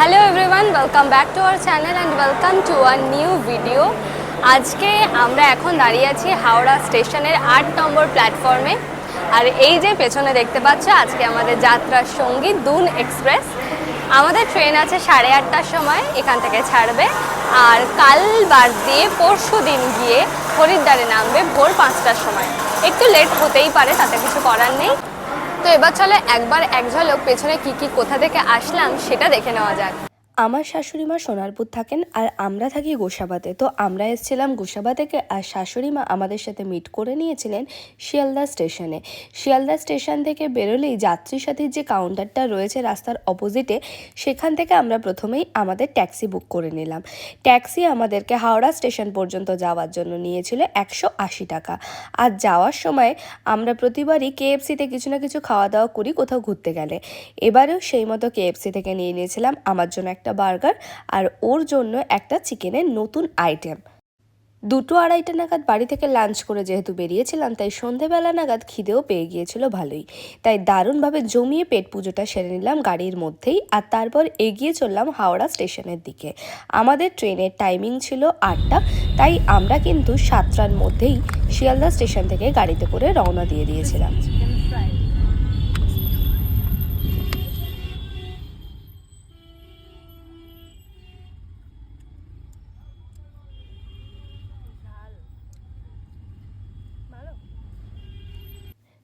Hello everyone welcome back to our channel and welcome to our new video আজকে আমরা এখন দাঁড়িয়ে আছি হাওড়া স্টেশনের আট নম্বর প্ল্যাটফর্মে আর এই যে পেছনে দেখতে পাচ্ছ, আজকে আমাদের যাত্রার সঙ্গী দুন এক্সপ্রেস। আমাদের ট্রেন আছে সাড়ে আটটার সময়, এখান থেকে ছাড়বে। আর কাল বার দিয়ে পরশু দিন গিয়ে হরিদ্বারে নামবে ভোর পাঁচটার সময়। একটু লেট হতেই পারে, তাতে কিছু করার নেই। তো এবার চলে একবার এক ঝলক পেছনে কি কি কোথা থেকে আসলাম সেটা দেখে নেওয়া যাক। আমার শাশুড়ি মা সোনারপুর থাকেন আর আমরা থাকি গোসাবাতে। তো আমরা এসেছিলাম গোসাবা থেকে আর শাশুড়ি মা আমাদের সাথে মিট করে নিয়েছিলেন শিয়ালদা স্টেশনে। শিয়ালদা স্টেশন থেকে বেরোলেই যাত্রী সাথীর যে কাউন্টারটা রয়েছে রাস্তার অপোজিটে সেখান থেকে আমরা প্রথমেই আমাদের ট্যাক্সি বুক করে নিলাম। ট্যাক্সি আমাদেরকে হাওড়া স্টেশন পর্যন্ত যাওয়ার জন্য নিয়েছিল একশো আশি টাকা। আর যাওয়ার সময় আমরা প্রতিবারই কেএফসিতে কিছু না কিছু খাওয়া দাওয়া করি কোথাও ঘুরতে গেলে। এবারেও সেই মতো কেএফসি থেকে নিয়ে নিয়েছিলাম। আমার জন্য একটা বার্গার আর ওর জন্য একটা চিকেনের নতুন আইটেম। দুটো আড়াইটা নাগাদ বাড়ি থেকে লাঞ্চ করে যেহেতু বেরিয়েছিলাম, তাই সন্ধেবেলা নাগাদ খিদেও পেয়ে গিয়েছিল ভালোই। তাই দারুণভাবে জমিয়ে পেট পুজোটা সেরে নিলাম গাড়ির মধ্যেই আর তারপর এগিয়ে চললাম হাওড়া স্টেশনের দিকে। আমাদের ট্রেনের টাইমিং ছিল আটটা, তাই আমরা কিন্তু সাতটার মধ্যেই শিয়ালদা স্টেশন থেকে গাড়িতে করে রওনা দিয়ে দিয়েছিলাম।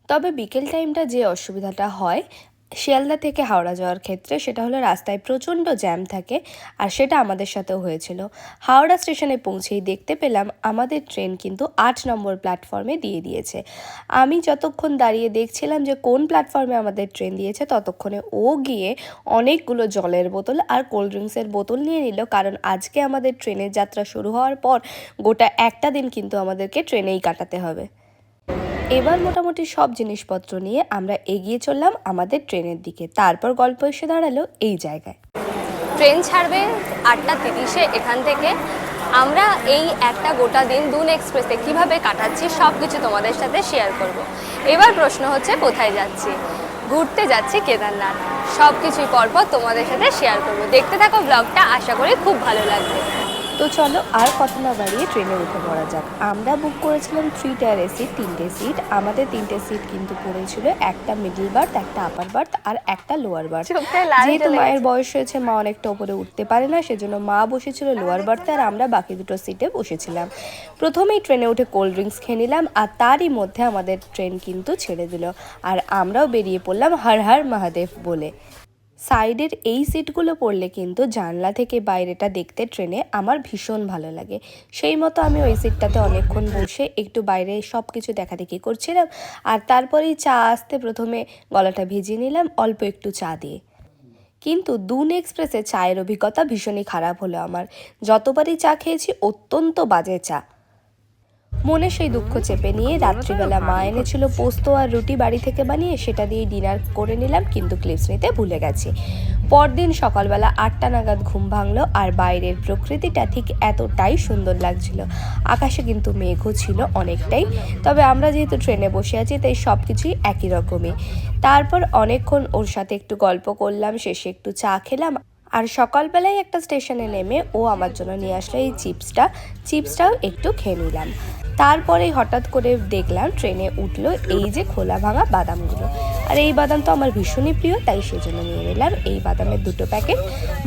তবে বিকেল টাইমটা যে অসুবিধাটা হয়, শিয়ালদা থেকে হাওড়া যাওয়ার ক্ষেত্রে সেটা হলো রাস্তায় প্রচণ্ড জ্যাম থাকে আর সেটা আমাদের সাথেও হয়েছিল। হাওড়া স্টেশনে পৌঁছেই দেখতে পেলাম আমাদের ট্রেন কিন্তু আট নম্বর প্ল্যাটফর্মে দিয়ে দিয়েছে। আমি যতক্ষণ দাঁড়িয়ে দেখছিলাম যে কোন প্ল্যাটফর্মে আমাদের ট্রেন দিয়েছে, ততক্ষণে ও গিয়ে অনেকগুলো জলের বোতল আর কোল্ড ড্রিঙ্কসের বোতল নিয়ে নিল, কারণ আজকে আমাদের ট্রেনের যাত্রা শুরু হওয়ার পর গোটা একটা দিন কিন্তু আমাদেরকে ট্রেনেই কাটাতে হবে। এবার মোটামুটি সব জিনিসপত্র নিয়ে আমরা এগিয়ে চললাম আমাদের ট্রেনের দিকে। তারপর গল্প এসে দাঁড়াল এই জায়গায়। ট্রেন ছাড়বে আটটা তিরিশে এখান থেকে। আমরা এই একটা গোটা দিন দুন এক্সপ্রেসে কীভাবে কাটাচ্ছি সব কিছু তোমাদের সাথে শেয়ার করব। এবার প্রশ্ন হচ্ছে, কোথায় যাচ্ছি? ঘুরতে যাচ্ছি কেদারনাথ। সব কিছুই পরপর তোমাদের সাথে শেয়ার করব। দেখতে থাকো ব্লগটা আশা করি খুব ভালো লাগবে। তো চলো আর কথা না বাড়িয়ে ট্রেনে উঠে পড়া যাক। আমরা বুক করেছিলাম থ্রি টায়ার এসি তিনটে সিট আমাদের তিনটে সিট কিন্তু পড়েছিল একটা মিডল বার্থ একটা আপার বার্থ আর একটা লোয়ার বার্থ যেহেতু মায়ের বয়স হয়েছে মা অনেকটা উপরে উঠতে পারে না সেজন্য মা বসেছিল লোয়ার বার্থে আর আমরা বাকি দুটো সিটে বসেছিলাম। প্রথমেই ট্রেনে উঠে কোল্ড ড্রিঙ্কস খেয়ে নিলাম আর তারই মধ্যে আমাদের ট্রেন কিন্তু ছেড়ে দিল। আর আমরাও বেরিয়ে পড়লাম হর হর মহাদেব বলে। সাইডের এই সিটগুলো পড়লে কিন্তু জানলা থেকে বাইরেটা দেখতে ট্রেনে আমার ভীষণ ভালো লাগে। সেই মতো আমি ওই সিটটাতে অনেকক্ষণ বসে একটু বাইরে সব কিছু দেখাদেখি করছিলাম আর তারপরেই চা আসতে প্রথমে গলাটা ভিজিয়ে নিলাম, অল্প একটু চা দিয়ে। কিন্তু দুন এক্সপ্রেসে চায়ের অভিজ্ঞতা ভীষণই খারাপ হলো আমার। যতবারই চা খেয়েছি, অত্যন্ত বাজে চা। মনে সেই দুঃখ চেপে নিয়ে রাত্রিবেলা মা এনেছিল পোস্ত আর রুটি বাড়ি থেকে বানিয়ে সেটা দিয়ে ডিনার করে নিলাম, কিন্তু ক্লিপস নিতে ভুলে গেছি। পরদিন সকালবেলা আটটা নাগাদ ঘুম ভাঙলো আর বাইরের প্রকৃতিটা ঠিক এতটাই সুন্দর লাগছিল। আকাশে কিন্তু মেঘও ছিল অনেকটাই, তবে আমরা যেহেতু ট্রেনে বসে আছি, তাই সব কিছুই একই রকমই। তারপর অনেকক্ষণ ওর সাথে একটু গল্প করলাম, শেষে একটু চা খেলাম, আর সকালবেলায় একটা স্টেশনে নেমে ও আমার জন্য নিয়ে আসলো এই চিপসটা। চিপসটাও একটু খেয়ে নিলাম। তারপরেই হঠাৎ করে দেখলাম ট্রেনে উঠল এই যে খোলা ভাঙা বাদামগুলো। আর এই বাদাম তো আমার ভীষণই প্রিয়, তাই সেজন্য নিয়ে নিলাম। এই বাদামের দুটো প্যাকেট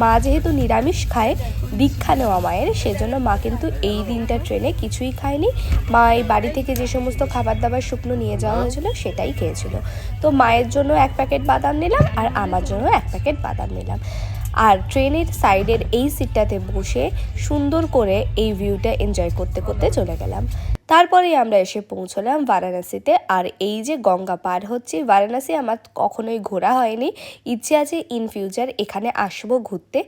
মা যেহেতু নিরামিষ খায়, দীক্ষা নেওয়া মায়ের, সেজন্য মা কিন্তু এই দিনটা ট্রেনে কিছুই খায়নি। মা এই বাড়ি থেকে যে সমস্ত খাবার দাবার শুকনো নিয়ে যাওয়া হয়েছিল, সেটাই খেয়েছিল। তো মায়ের জন্য এক প্যাকেট বাদাম নিলাম আর আমার জন্য এক প্যাকেট বাদাম নিলাম। আর ট্রেনের সাইডের এই সিটটাতে বসে সুন্দর করে এই ভিউটা এনজয় করতে করতে চলে গেলাম। তারপরেই আমরা এসে পৌঁছলাম বারাণসীতে। আর এই যে গঙ্গা পার হচ্ছে, বারাণসী আমার কখনোই ঘোরা হয়নি। ইচ্ছে আছে ইন ফিউচার এখানে আসব ঘুরতে।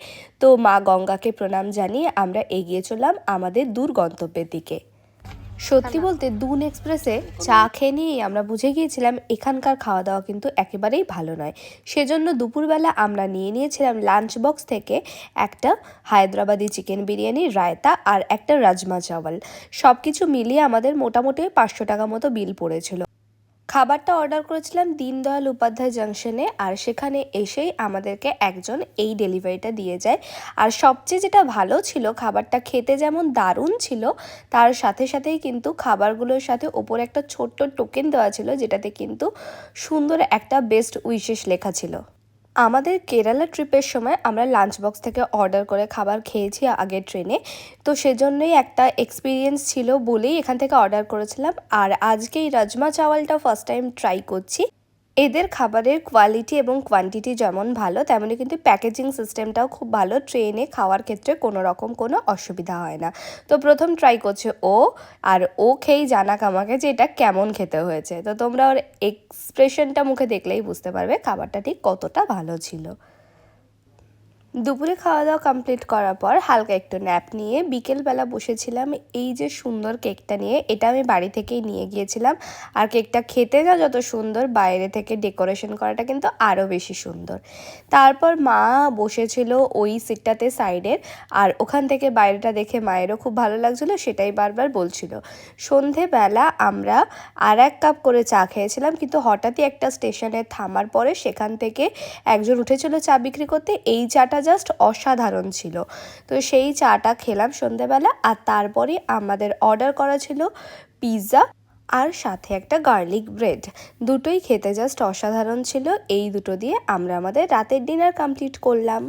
তো মা গঙ্গাকে প্রণাম জানিয়ে আমরা এগিয়ে চললাম আমাদের দূর গন্তব্যের দিকে। সত্যি বলতে দুন এক্সপ্রেসে চা খেয়ে নিয়েই আমরা বুঝে গিয়েছিলাম এখানকার খাওয়া দাওয়া কিন্তু একেবারেই ভালো নয়। সেজন্য দুপুরবেলা আমরা নিয়ে নিয়েছিলাম লাঞ্চ বক্স থেকে একটা হায়দ্রাবাদি চিকেন বিরিয়ানি রায়তা আর একটা রাজমা চাওয়াল। সব কিছু মিলিয়ে আমাদের মোটামুটি পাঁচশো টাকা মতো বিল পড়েছিল। খাবারটা অর্ডার করেছিলাম দিনদয়াল উপাধ্যায় জাংশনে, আর সেখানে এসেই আমাদেরকে একজন এই ডেলিভারিটা দিয়ে যায়। আর সবচেয়ে যেটা ভালো ছিল, খাবারটা খেতে যেমন দারুণ ছিল, তার সাথে সাথেই কিন্তু খাবারগুলোর সাথে ওপরে একটা ছোট্ট টোকেন দেওয়া ছিল, যেটাতে কিন্তু সুন্দর একটা বেস্ট উইশেস লেখা ছিল। আমাদের কেরালা ট্রিপের সময় আমরা লাঞ্চ বক্স থেকে অর্ডার করে খাবার খেয়েছি আগের ট্রেনে তো সেজন্যই একটা এক্সপিরিয়েন্স ছিল বলেই এখান থেকে অর্ডার করেছিলাম। আর আজকে এই রাজমা চাওয়ালটা ফার্স্ট টাইম ট্রাই করছি। এদের খাবারের কোয়ালিটি এবং কোয়ান্টিটি যেমন ভালো, তেমনি কিন্তু প্যাকেজিং সিস্টেমটাও খুব ভালো। ট্রেনে খাওয়ার ক্ষেত্রে কোনো রকম কোনো অসুবিধা হয় না। তো প্রথম ট্রাই করছে ও, আর ও খেয়েই জানাক আমাকে যে এটা কেমন খেতে হয়েছে। তো তোমরা ওর এক্সপ্রেশনটা মুখে দেখলেই বুঝতে পারবে, খাবারটা ঠিক কতটা ভালো ছিল। দুপুরে খাওয়া দাওয়া কমপ্লিট করার পর হালকা একটু ন্যাপ নিয়ে বিকেলবেলা বসেছিলাম এই যে সুন্দর কেকটা নিয়ে, এটা আমি বাড়ি থেকেই নিয়ে গিয়েছিলাম। আর কেকটা খেতে না যত সুন্দর, বাইরে থেকে ডেকোরেশন করাটা কিন্তু আরও বেশি সুন্দর। তারপর মা বসেছিল ওই সিটটাতে সাইডের আর ওখান থেকে বাইরেটা দেখে মায়েরও খুব ভালো লাগছিল, সেটাই বারবার বলছিল। সন্ধেবেলা আমরা আর এক কাপ করে চা খেয়েছিলাম, কিন্তু হঠাৎই একটা স্টেশনে থামার পরে সেখান থেকে একজন উঠেছিল চা বিক্রি করতে, এই চাটা জাস্ট অসাধারণ ছিল। তো সেই চাটা খেলাম সন্ধেবেলা আর তারপরে আমাদের অর্ডার করা ছিল পিৎজা আর সাথে একটা গার্লিক ব্রেড দুটোই খেতে জাস্ট অসাধারণ ছিল। এই দুটো দিয়ে আমরা আমাদের রাতের ডিনার কমপ্লিট করলাম।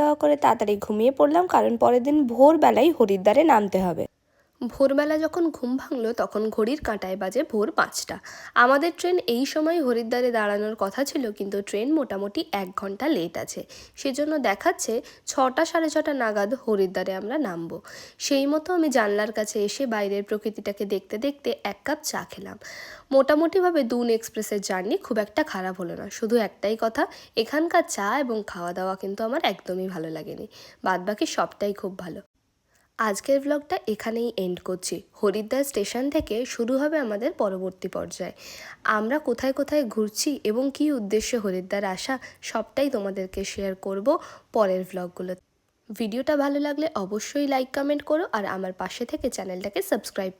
দাওয়া করে তাড়াতাড়ি ঘুমিয়ে পড়লাম কারণ পরের দিন ভোরবেলায় হরিদ্বারে নামতে হবে। ভোরবেলা যখন ঘুম ভাঙলো, তখন ঘড়ির কাঁটায় বাজে ভোর পাঁচটা। আমাদের ট্রেন এই সময় হরিদ্বারে দাঁড়ানোর কথা ছিল, কিন্তু ট্রেন মোটামুটি এক ঘণ্টা লেট আছে। সেজন্য দেখাচ্ছে ছটা সাড়ে ছটা নাগাদ হরিদ্বারে আমরা নামবো। সেই মতো আমি জানলার কাছে এসে বাইরের প্রকৃতিটাকে দেখতে দেখতে এক কাপ চা খেলাম। মোটামুটিভাবে দুন এক্সপ্রেসের জার্নি খুব একটা খারাপ হলো না। শুধু একটাই কথা, এখানকার চা এবং খাওয়া দাওয়া কিন্তু আমার একদমই ভালো লাগেনি। বাদবাকি সবটাই খুব ভালো। আজকের ব্লগটা এখানেই এন্ড করছি। হরিদ্বার স্টেশন থেকে শুরু হবে আমাদের পরবর্তী পর্যায়ে। আমরা কোথায় কোথায় ঘুরছি এবং কি উদ্দেশ্যে হরিদ্বার আসা, সবটাই তোমাদেরকে শেয়ার করব পরের ব্লগগুলোতে ভিডিওটা ভালো লাগলে অবশ্যই লাইক কমেন্ট করো আর আমার পাশে থেকে চ্যানেলটাকে সাবস্ক্রাইব করো।